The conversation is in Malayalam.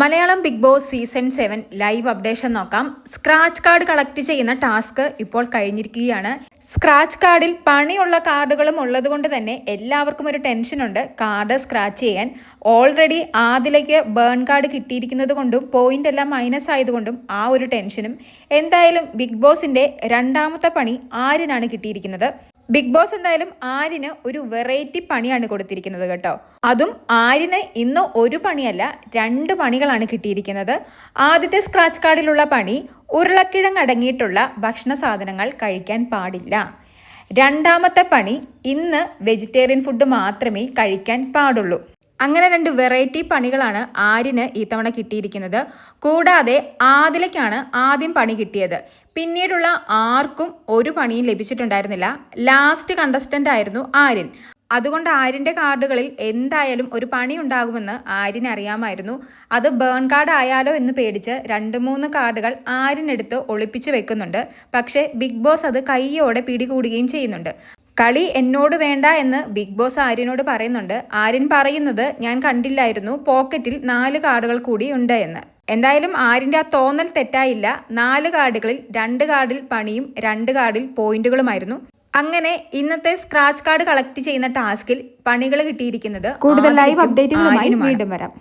Malayalam Bigg Boss season seven live updation നോക്കാം. സ്ക്രാച്ച് കാർഡ് കളക്ട് ചെയ്യുന്ന ടാസ്ക് ഇപ്പോൾ കഴിഞ്ഞിരിക്കുകയാണ്. സ്ക്രാച്ച് കാർഡിൽ പണിയുള്ള കാർഡുകളും ഉള്ളതുകൊണ്ട് തന്നെ എല്ലാവർക്കും ഒരു ടെൻഷനുണ്ട് കാർഡ് സ്ക്രാച്ച് ചെയ്യാൻ. ഓൾറെഡി ആദിലേക്ക് ബേൺ കാർഡ് കിട്ടിയിരിക്കുന്നത് കൊണ്ടും പോയിന്റ് എല്ലാം മൈനസ് ആയതുകൊണ്ടും ആ ഒരു ടെൻഷനും. എന്തായാലും ബിഗ് ബോസിന്റെ രണ്ടാമത്തെ പണി ആരിനാണ് കിട്ടിയിരിക്കുന്നത്. ബിഗ് ബോസ് എന്തായാലും ആരിന് ഒരു വെറൈറ്റി പണിയാണ് കൊടുത്തിരിക്കുന്നത് കേട്ടോ. അതും ആരിന് ഇന്ന് ഒരു പണിയല്ല രണ്ട് പണികളാണ് കിട്ടിയിരിക്കുന്നത്. ആദ്യത്തെ സ്ക്രാച്ച് കാർഡിലുള്ള പണി ഉരുളക്കിഴങ്ങ് അടങ്ങിയിട്ടുള്ള ഭക്ഷണ സാധനങ്ങൾ കഴിക്കാൻ പാടില്ല. രണ്ടാമത്തെ പണി ഇന്ന് വെജിറ്റേറിയൻ ഫുഡ് മാത്രമേ കഴിക്കാൻ പാടുള്ളൂ. അങ്ങനെ രണ്ട് വെറൈറ്റി പണികളാണ് ആര്യന് ഈ തവണ കിട്ടിയിരിക്കുന്നത്. കൂടാതെ ആദിലയ്ക്കാണ് ആദ്യം പണി കിട്ടിയത്. പിന്നീടുള്ള ആർക്കും ഒരു പണിയും ലഭിച്ചിട്ടുണ്ടായിരുന്നില്ല. ലാസ്റ്റ് കണ്ടസ്റ്റന്റ് ആയിരുന്നു ആര്യൻ. അതുകൊണ്ട് ആര്യന്റെ കാർഡുകളിൽ എന്തായാലും ഒരു പണി ഉണ്ടാകുമെന്ന് ആര്യന് അറിയാമായിരുന്നു. അത് ബേൺ കാർഡ് ആയാലോ എന്ന് പേടിച്ച് രണ്ട് മൂന്ന് കാർഡുകൾ ആര്യനെടുത്ത് ഒളിപ്പിച്ച് വെക്കുന്നുണ്ട്. പക്ഷേ ബിഗ് ബോസ് അത് കയ്യോടെ പിടികൂടുകയും ചെയ്യുന്നുണ്ട്. കളി എന്നോട് വേണ്ട എന്ന് ബിഗ് ബോസ് ആര്യനോട് പറയുന്നുണ്ട്. ആര്യൻ പറയുന്നത് ഞാൻ കണ്ടില്ലായിരുന്നു. പോക്കറ്റിൽ നാല് കാർഡുകൾ കൂടി ഉണ്ട് എന്ന്. എന്തായാലും ആര്യന്റെ ആ തോന്നൽ തെറ്റായില്ല. നാല് കാർഡുകളിൽ രണ്ട് കാർഡിൽ പണിയും രണ്ട് കാർഡിൽ പോയിന്റുകളുമായിരുന്നു. അങ്ങനെ ഇന്നത്തെ സ്ക്രാച്ച് കാർഡ് കളക്ട് ചെയ്യുന്ന ടാസ്കിൽ പണികൾ കിട്ടിയിരിക്കുന്നത് കൂടുതൽ ലൈവ് അപ്ഡേറ്റുകളുമായി. വീണ്ടും വരാം.